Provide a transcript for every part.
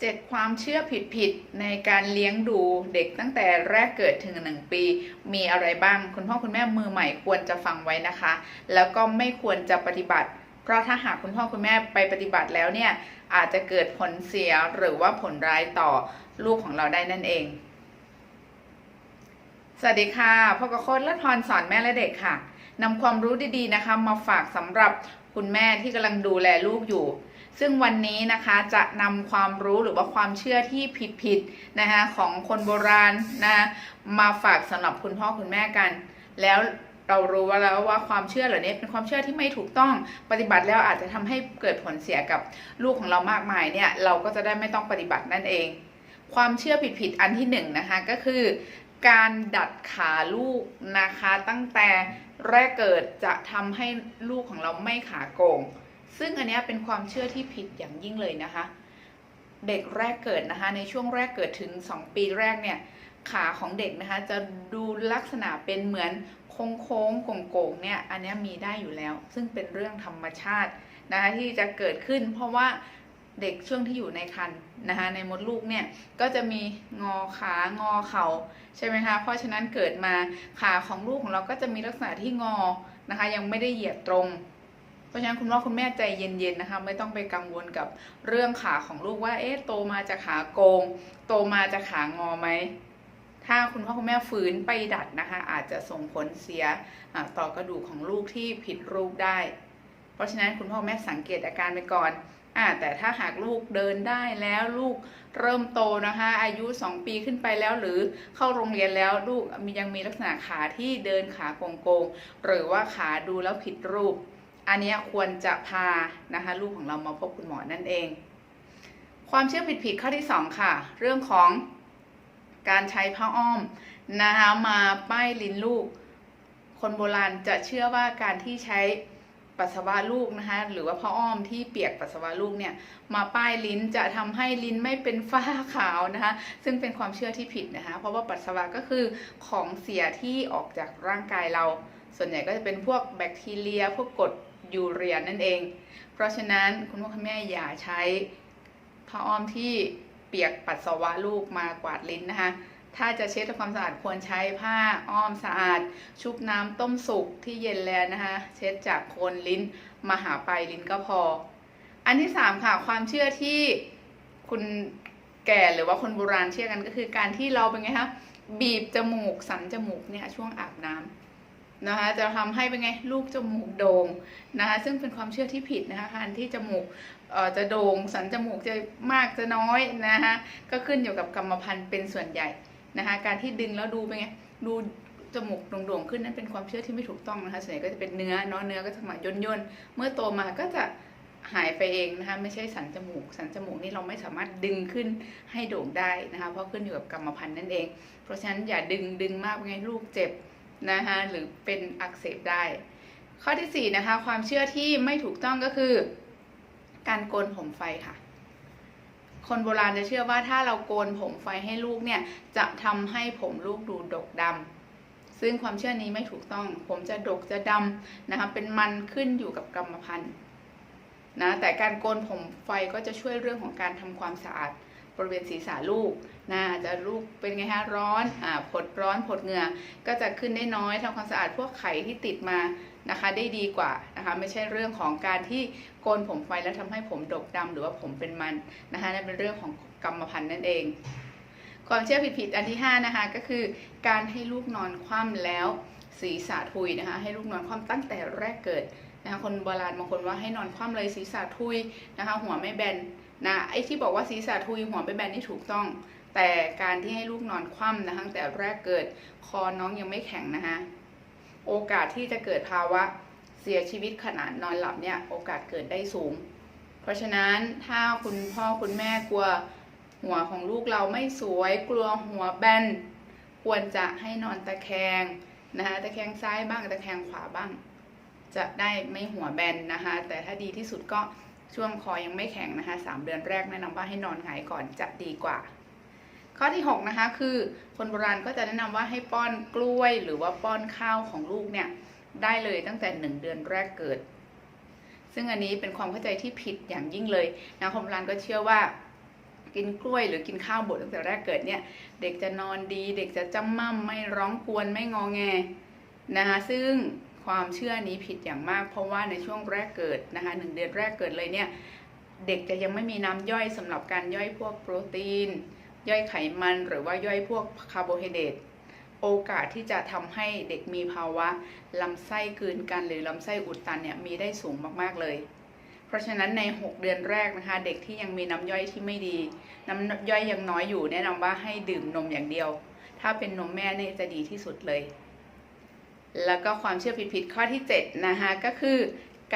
เจ็ดความเชื่อผิดๆในการเลี้ยงดูเด็กตั้งแต่แรกเกิดถึงหนึ่งปี มีอะไรบ้าง คุณพ่อคุณแม่มือใหม่ควรจะฟังไว้นะคะ แล้วก็ไม่ควรจะปฏิบัติ เพราะถ้าหากคุณพ่อคุณแม่ไปปฏิบัติแล้วเนี่ยอาจจะเกิดผลเสียหรือว่าผลร้ายต่อลูกของเราได้นั่นเอง สวัสดีค่ะพ่อกระโคตรและพรสอนแม่และเด็กค่ะนำความรู้ดีๆนะคะ มาฝากสำหรับคุณแม่ที่กำลังดูแลลูกอยู่ ซึ่งวันนี้นะคะจะนำความรู้หรือว่าความเชื่อที่ผิดๆนะคะของคนโบราณนะมาฝากสำหรับคุณพ่อคุณแม่กัน แล้วเรารู้ว่าแล้วว่าความเชื่อเหล่านี้เป็นความเชื่อที่ไม่ถูกต้องปฏิบัติแล้วอาจจะทำให้เกิดผลเสียกับลูกของเรามากมายเนี่ยเราก็จะได้ไม่ต้องปฏิบัตินั่นเอง ความเชื่อผิดๆอันที่หนึ่งนะคะก็คือการดัดขาลูกนะคะตั้งแต่แรกเกิดจะทำให้ลูกของเราไม่ขาโกง ซึ่งอันนี้เป็นความเชื่อที่ผิดอย่างยิ่งเลยนะคะ เด็กแรกเกิดนะคะ ในช่วงแรกเกิดถึง 2 ปีแรกเนี่ยขาของเด็กนะคะ จะดูลักษณะเป็นเหมือนโค้งโค้งๆโก่งๆเนี่ยอันนี้มีได้อยู่แล้ว ซึ่งเป็นเรื่องธรรมชาตินะคะที่จะเกิดขึ้น เพราะว่าเด็กช่วงที่อยู่ในครรภ์นะคะในมดลูกเนี่ยก็จะมีงอขางอเข่าใช่ไหมคะเพราะฉะนั้นเกิดมาขาของลูกของเราก็จะมีลักษณะที่งอนะคะ ยังไม่ได้เหยียดตรง เพราะฉะนั้นคุณพ่อคุณแม่ใจเย็นๆนะคะ ไม่ต้องไปกังวลกับเรื่องขาของลูกว่า เอ๊ะโตมาจะขาโกง โตมาจะขางอไหมถ้าคุณพ่อคุณแม่ฝืนไปดัดนะคะ อาจจะส่งผลเสียต่อกระดูกของลูกที่ผิดรูปได้ เพราะฉะนั้นคุณพ่อคุณแม่สังเกตอาการไปก่อนอ่าแต่ถ้าหากลูกเดินได้แล้วลูกเริ่มโตนะคะ อายุ 2 ปีขึ้นไปแล้วหรือเข้าโรงเรียนแล้วลูกมียังมีลักษณะขาที่เดินขาโกงๆหรือว่าขาดูแล้วผิดรูป อันนี้ควรจะพานะคะลูกของเรามาพบคุณหมอนั่นเอง ความเชื่อผิดๆข้อที่ 2 ค่ะ เรื่องของการใช้ผ้าอ้อมนะคะมาป้ายลิ้นลูก คนโบราณจะเชื่อว่าการที่ใช้ปัสสาวะลูกนะคะหรือว่าผ้าอ้อมที่เปียกปัสสาวะลูกเนี่ยมาป้ายลิ้นจะทำให้ลิ้นไม่เป็นฝ้าขาวนะคะซึ่งเป็นความเชื่อที่ผิดนะคะเพราะว่าปัสสาวะก็คือของเสียที่ออกจากร่างกายเรา ส่วนใหญ่ก็จะเป็นพวกแบคทีเรียพวกกรด ยูเรียนั่นเอง เพราะฉะนั้นคุณพ่อคุณแม่อย่าใช้ผ้าอ้อมที่เปียกปัสสาวะลูกมากวาดลิ้นนะคะ ถ้าจะเช็ดทำความสะอาดควรใช้ผ้าอ้อมสะอาด ชุบน้ำต้มสุกที่เย็นแล้วนะคะ เช็ดจากโคนลิ้นมาหาปลายลิ้นก็พอ อันที่สามค่ะความเชื่อที่คุณแก่หรือว่าคนโบราณเชื่อกันก็คือการที่เราเป็นไงคะบีบจมูกสันจมูกเนี่ยช่วงอาบน้ำ นะคะจะทำให้เป็นไงลูกจมูกโด่งนะคะซึ่งเป็นความเชื่อที่ผิดนะคะการที่จมูกเอ่อจะโด่งสันจมูกจะมากจะน้อยนะคะก็ขึ้นอยู่กับกรรมพันธุ์เป็นส่วนใหญ่นะคะการที่ดึงแล้วดูเป็นไงดูจมูกโด่งๆขึ้นนั้นเป็นความเชื่อที่ไม่ถูกต้องนะคะส่วนใหญ่ก็จะเป็นเนื้อเนาะเนื้อก็จะมาย่นย่นๆเมื่อโตมาก็จะหายไปเองนะคะไม่ใช่สันจมูก สันจมูกนี่เราไม่สามารถดึงขึ้นให้โด่งได้นะคะเพราะขึ้นอยู่กับกรรมพันธุ์นั่นเอง เพราะฉะนั้นอย่าดึงดึงมากเป็นไงลูกเจ็บ นะคะหรือเป็นอักเสบได้ ข้อที่สี่นะคะความเชื่อที่ไม่ถูกต้องก็คือ การโกนผมไฟค่ะ คนโบราณจะเชื่อว่าถ้าเราโกนผมไฟให้ลูกเนี่ยจะทำให้ผมลูกดูดกดำซึ่งความเชื่อนี้ไม่ถูกต้อง ผมจะดกจะดำนะคะเป็นมันขึ้นอยู่กับกรรมพันธุ์นะแต่การโกนผมไฟก็จะช่วยเรื่องของการทำความสะอาด บริเวณศีรษะลูกนะจะลูกเป็นไงฮะร้อนอ่าผดร้อนผดเหงื่อก็จะขึ้นได้น้อยทำความสะอาดพวกไข่ที่ติดมานะคะได้ดีกว่านะคะไม่ใช่เรื่องของการที่โกนผมไฟแล้วทำให้ผมดกดำหรือว่าผมเป็นมันนะคะนั่นเป็นเรื่องของกรรมพันธุ์นั่นเอง ความเชื่อผิดๆอันที่5นะคะก็คือการให้ลูกนอนคว่ำแล้วศีรษะทุยนะคะให้ลูกนอนคว่ำตั้งแต่แรกเกิดนะคะคนโบราณบางคนว่าให้นอนคว่ำเลยศีรษะทุยนะคะหัวไม่แบน นะไอ้ที่บอกว่าศีรษะทุยหัวไม่แบนนี่ถูกต้อง แต่การที่ให้ลูกนอนคว่ำนะตั้งแต่แรกเกิดคอน้องยังไม่แข็งนะคะโอกาสที่จะเกิดภาวะเสียชีวิตขณะนอนหลับเนี่ยโอกาสเกิดได้สูง เพราะฉะนั้นถ้าคุณพ่อคุณแม่กลัวหัวของลูกเราไม่สวยกลัวหัวแบนควรจะให้นอนตะแคงนะคะตะแคงซ้ายบ้างตะแคงขวาบ้าง จะได้ไม่หัวแบนนะคะแต่ถ้าดีที่สุดก็ ช่วงคอยังไม่แข็งนะคะสามเดือนแรกแนะนำว่าให้นอนหงายก่อนจะดีกว่า ข้อที่6นะคะคือคนโบราณก็จะแนะนำว่าให้ป้อนกล้วยหรือว่าป้อนข้าวของลูกเนี่ยได้เลยตั้งแต่หนึ่งเดือนแรกเกิด ซึ่งอันนี้เป็นความเข้าใจที่ผิดอย่างยิ่งเลยนะคนโบราณก็เชื่อว่ากินกล้วยหรือกินข้าวบดตั้งแต่แรกเกิดเนี่ย เด็กจะนอนดี เด็กจะจำม่ำไม่ร้องกวนไม่งอแงนะคะซึ่ง ความเชื่อนี้ผิดอย่างมาก เพราะว่าในช่วงแรกเกิดนะคะหนึ่งเดือนแรกเกิดเลยเนี่ยเด็กจะยังไม่มีน้ำย่อยสำหรับการย่อยพวกโปรตีน ย่อยไขมันหรือว่าย่อยพวกคาร์โบไฮเดรตโอกาสที่จะทำให้เด็กมีภาวะลำไส้กืนกันหรือลำไส้อุดตันเนี่ยมีได้สูงมากๆเลย เพราะฉะนั้นใน 6 เดือนแรกนะคะ เด็กที่ยังมีน้ำย่อยที่ไม่ดี น้ำย่อยยังน้อยอยู่แนะนำว่าให้ดื่มนมอย่างเดียว ถ้าเป็นนมแม่เนี่ยจะดีที่สุดเลย แล้วก็ความเชื่อผิดๆข้อที่7นะคะก็คือ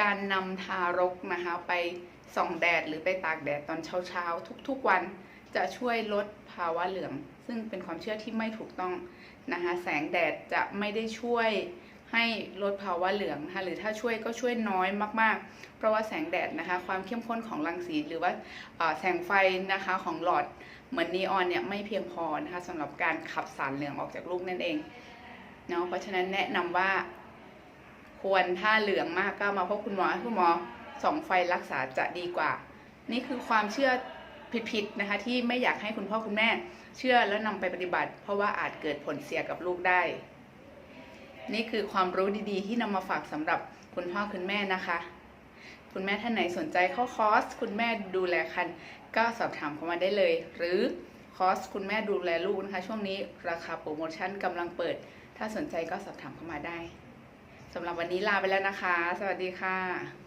การนำทารกนะคะไปส่องแดดหรือไปตากแดดตอนเช้าๆ ทุกๆวันจะช่วยลดภาวะเหลือง ซึ่งเป็นความเชื่อที่ไม่ถูกต้องนะคะแสงแดดจะไม่ได้ช่วยให้ลดภาวะเหลืองนะคะหรือถ้าช่วยก็ช่วยน้อยมากๆ เพราะว่าแสงแดดนะคะ ความเข้มข้นของรังสีหรือว่าแสงไฟนะคะของหลอดเหมือนนีออนเนี่ยไม่เพียงพอนะคะสำหรับการขับสารเหลืองออกจากลูกนั่นเอง เนาะเพราะฉะนั้นแนะนำว่า ควรถ้าเหลืองมากก็มาพบคุณหมอคุณหมอส่องไฟรักษาจะดีกว่า นี่คือความเชื่อผิดๆนะคะ ที่ไม่อยากให้คุณพ่อคุณแม่ เชื่อแล้วนำไปปฏิบัติ เพราะว่าอาจเกิดผลเสียกับลูกได้ นี่คือความรู้ดีๆ ที่นำมาฝากสำหรับคุณพ่อคุณแม่นะคะ คุณแม่ท่านไหนสนใจเข้าคอร์สคุณแม่ดูแลคันก็สอบถามเข้ามาได้เลย หรือคอร์สคุณแม่ดูแลลูกนะคะ ช่วงนี้ราคาโปรโมชั่นกำลังเปิด ถ้าสนใจก็สอบถามเข้ามาได้สำหรับวันนี้ลาไปแล้วนะคะ สวัสดีค่ะ